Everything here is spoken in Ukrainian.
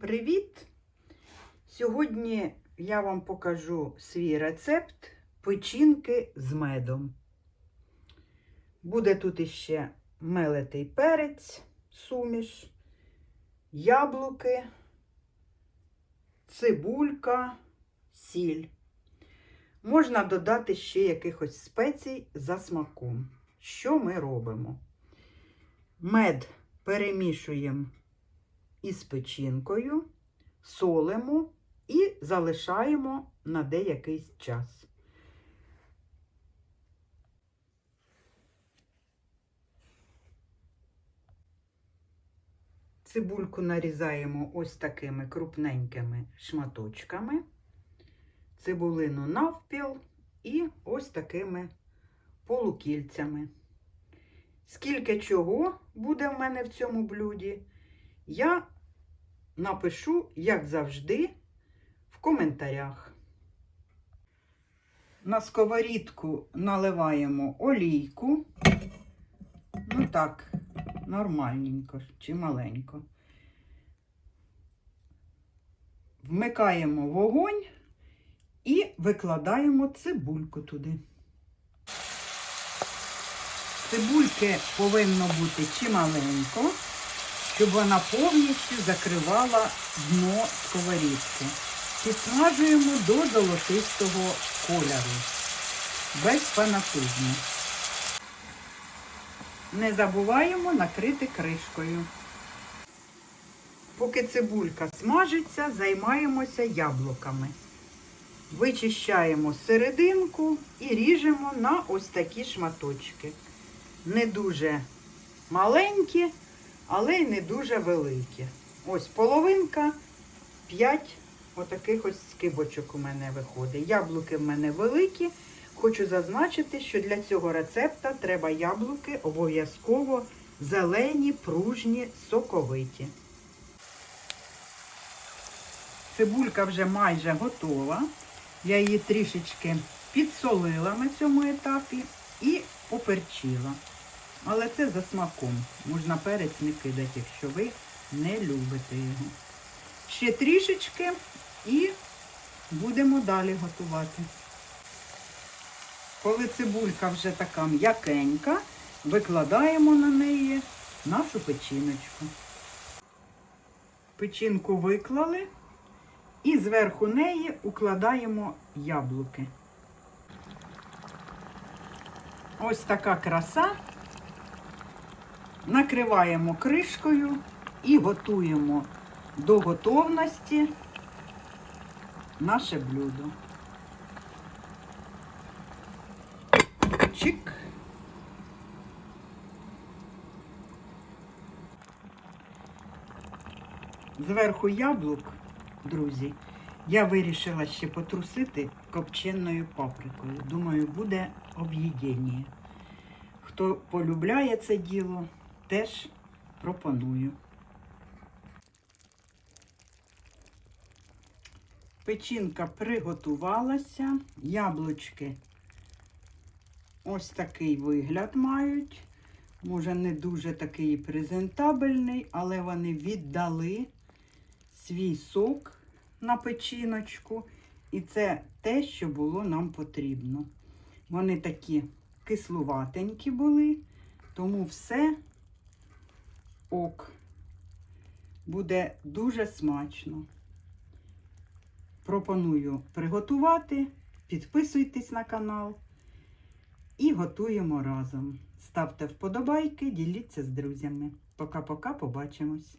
привіт! Сьогодні я вам покажу свій рецепт печінки з медом. Буде тут іще мелитий перець, суміш, яблуки, цибулька, сіль. Можна додати ще якихось спецій за смаком. Що ми робимо? Мед перемішуємо із печінкою, солимо і залишаємо на деякий час. Цибульку нарізаємо ось такими крупненькими шматочками, цибулину навпіл і ось такими полукільцями. Скільки чого буде в мене в цьому блюді, я напишу, як завжди, в коментарях. На сковорідку наливаємо олійку. Ну так, нормальненько чи маленько. Вмикаємо вогонь і викладаємо цибульку туди. Цибульки повинно бути чималенько, щоб вона повністю закривала дно сковорідки. Підсмажуємо до золотистого кольору, без фанатизму. Не забуваємо накрити кришкою. Поки цибулька смажиться, займаємося яблуками. Вичищаємо серединку і ріжемо на ось такі шматочки. Не дуже маленькі, але й не дуже великі. Ось половинка, 5 отаких ось скибочок у мене виходить. Яблуки в мене великі. Хочу зазначити, що для цього рецепта треба яблуки обов'язково зелені, пружні, соковиті. Цибулька вже майже готова. Я її трішечки підсолила на цьому етапі і поперчила. Але це за смаком. Можна перець не кидати, якщо ви не любите його. Ще трішечки і будемо далі готувати. Коли цибулька вже така м'якенька, викладаємо на неї нашу печіночку. Печінку виклали і зверху неї укладаємо яблуки. Ось така краса. Накриваємо кришкою і готуємо до готовності наше блюдо. Чик. Зверху яблук, друзі, я вирішила ще потрусити копченою паприкою. Думаю, буде об'їдення. Хто полюбляє це діло, теж пропоную. Печінка приготувалася, яблучки ось такий вигляд мають. Може, не дуже такий презентабельний, але вони віддали свій сок на печіночку. І це те, що було нам потрібно. Вони такі кислуватенькі були, тому все ок. Буде дуже смачно. Пропоную приготувати. Підписуйтесь на канал і готуємо разом. Ставте вподобайки, діліться з друзями. Пока-пока, побачимось!